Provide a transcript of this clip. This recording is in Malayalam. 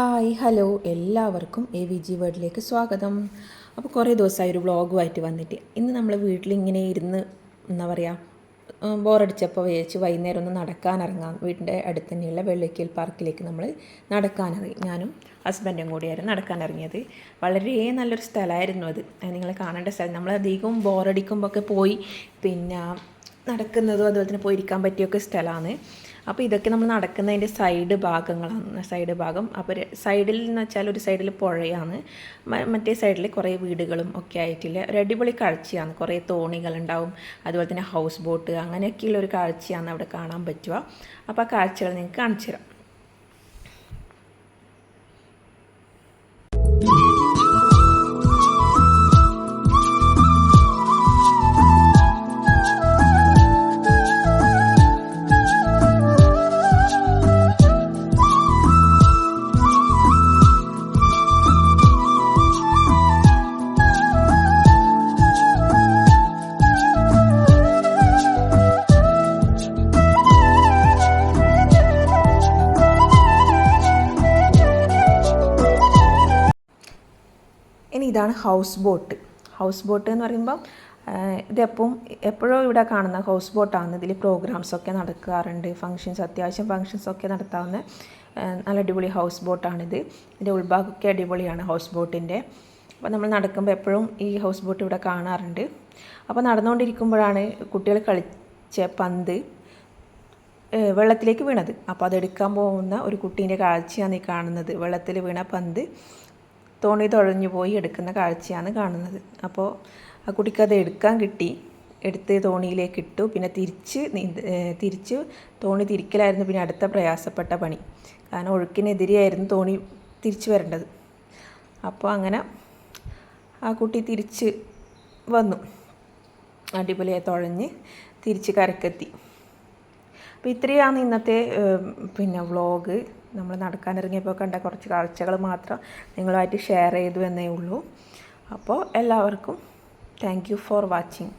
ഹായ് ഹലോ എല്ലാവർക്കും എ വി ജി വേർഡിലേക്ക് സ്വാഗതം. അപ്പോൾ കുറേ ദിവസമായി ഒരു വ്ളോഗുമായിട്ട് വന്നിട്ട്. ഇന്ന് നമ്മൾ വീട്ടിലിങ്ങനെ ഇരുന്ന് എന്താ പറയുക ബോറടിച്ചപ്പോൾ വിചാരിച്ച് വൈകുന്നേരം ഒന്ന് നടക്കാനിറങ്ങാം വീടിന്റെ അടുത്ത് തന്നെയുള്ള വെള്ളിക്കൽ പാർക്കിലേക്ക് നമ്മൾ നടക്കാനിറങ്ങി ഞാനും ഹസ്ബൻഡും കൂടിയായിരുന്നു നടക്കാനിറങ്ങിയത് വളരെ നല്ലൊരു സ്ഥലമായിരുന്നു അത്. നിങ്ങൾ കാണേണ്ട സ്ഥലം. നമ്മൾ അധികം ബോറടിക്കുമ്പോൾ ഒക്കെ പോയി പിന്നെ നടക്കുന്നതും അതുപോലെ തന്നെ പോയിരിക്കാൻ പറ്റിയൊക്കെ സ്ഥലമാണ്. അപ്പോൾ ഇതൊക്കെ നമ്മൾ നടക്കുന്നതിന്റെ സൈഡ് ഭാഗങ്ങളാണ് സൈഡ് ഭാഗം. അപ്പോൾ സൈഡിൽ എന്ന് വെച്ചാൽ ഒരു സൈഡിൽ പുഴയാണ്. മറ്റേ സൈഡിൽ കുറേ വീടുകളും ഒക്കെ ആയിട്ടില്ല. ഒരു അടിപൊളി കാഴ്ചയാണ്. കുറേ തോണികളുണ്ടാവും അതുപോലെ തന്നെ ഹൗസ് ബോട്ട് അങ്ങനെയൊക്കെയുള്ള ഒരു കാഴ്ചയാണ് അവിടെ കാണാൻ പറ്റുക. അപ്പോൾ ആ കാഴ്ചകൾ നിങ്ങൾക്ക് കാണിച്ചു തരാം ഇതാണ് ഹൗസ് ബോട്ട് ഹൗസ് ബോട്ട് എന്ന് പറയുമ്പോൾ ഇതെപ്പം എപ്പോഴും ഇവിടെ കാണുന്ന ഹൗസ് ബോട്ടാണ് ഇതിൽ പ്രോഗ്രാംസൊക്കെ നടക്കാറുണ്ട്. ഫങ്ഷൻസ് അത്യാവശ്യം ഫങ്ഷൻസ് ഒക്കെ നടത്താവുന്ന നല്ല അടിപൊളി ഹൗസ് ബോട്ടാണിത് ഇതിന്റെ ഉൾഭാഗമൊക്കെ അടിപൊളിയാണ് ഹൗസ് ബോട്ടിന്റെ അപ്പോൾ നമ്മൾ നടക്കുമ്പോൾ എപ്പോഴും ഈ ഹൗസ് ബോട്ട് ഇവിടെ കാണാറുണ്ട്. അപ്പോൾ നടന്നുകൊണ്ടിരിക്കുമ്പോഴാണ് കുട്ടികൾ കളിച്ച പന്ത് വെള്ളത്തിലേക്ക് വീണത്. അപ്പോൾ അതെടുക്കാൻ പോകുന്ന ഒരു കുട്ടീന്റെ കാഴ്ചയാണ് ഈ കാണുന്നത്. വെള്ളത്തിൽ വീണ പന്ത്. തോണി തുഴഞ്ഞു പോയി എടുക്കുന്ന കാഴ്ചയാണ് കാണുന്നത്. അപ്പോൾ ആ കുട്ടിക്ക് അത് എടുക്കാൻ കിട്ടി. എടുത്ത് തോണിയിലേക്ക് ഇട്ടു. പിന്നെ തിരിച്ച് തിരിച്ച് തോണി തിരിക്കലായിരുന്നു പിന്നെ അടുത്ത പ്രയാസപ്പെട്ട പണി. കാരണം ഒഴുക്കിനെതിരെയായിരുന്നു തോണി തിരിച്ചു വരേണ്ടത്. അപ്പോൾ അങ്ങനെ ആ കുട്ടി തിരിച്ച് വന്നു. അടിപൊളിയായി തുഴഞ്ഞ് തിരിച്ച് കരക്കെത്തി. അപ്പോൾ ഇത്രയാണ് ഇന്നത്തെ പിന്നെ വ്ളോഗ് നമ്മൾ നടക്കാനിറങ്ങിയപ്പോൾ കണ്ട കുറച്ച് കാഴ്ചകൾ മാത്രം നിങ്ങളുമായിട്ട് ഷെയർ ചെയ്തു എന്നേ ഉള്ളൂ. അപ്പോൾ എല്ലാവർക്കും താങ്ക് ഫോർ വാച്ചിങ്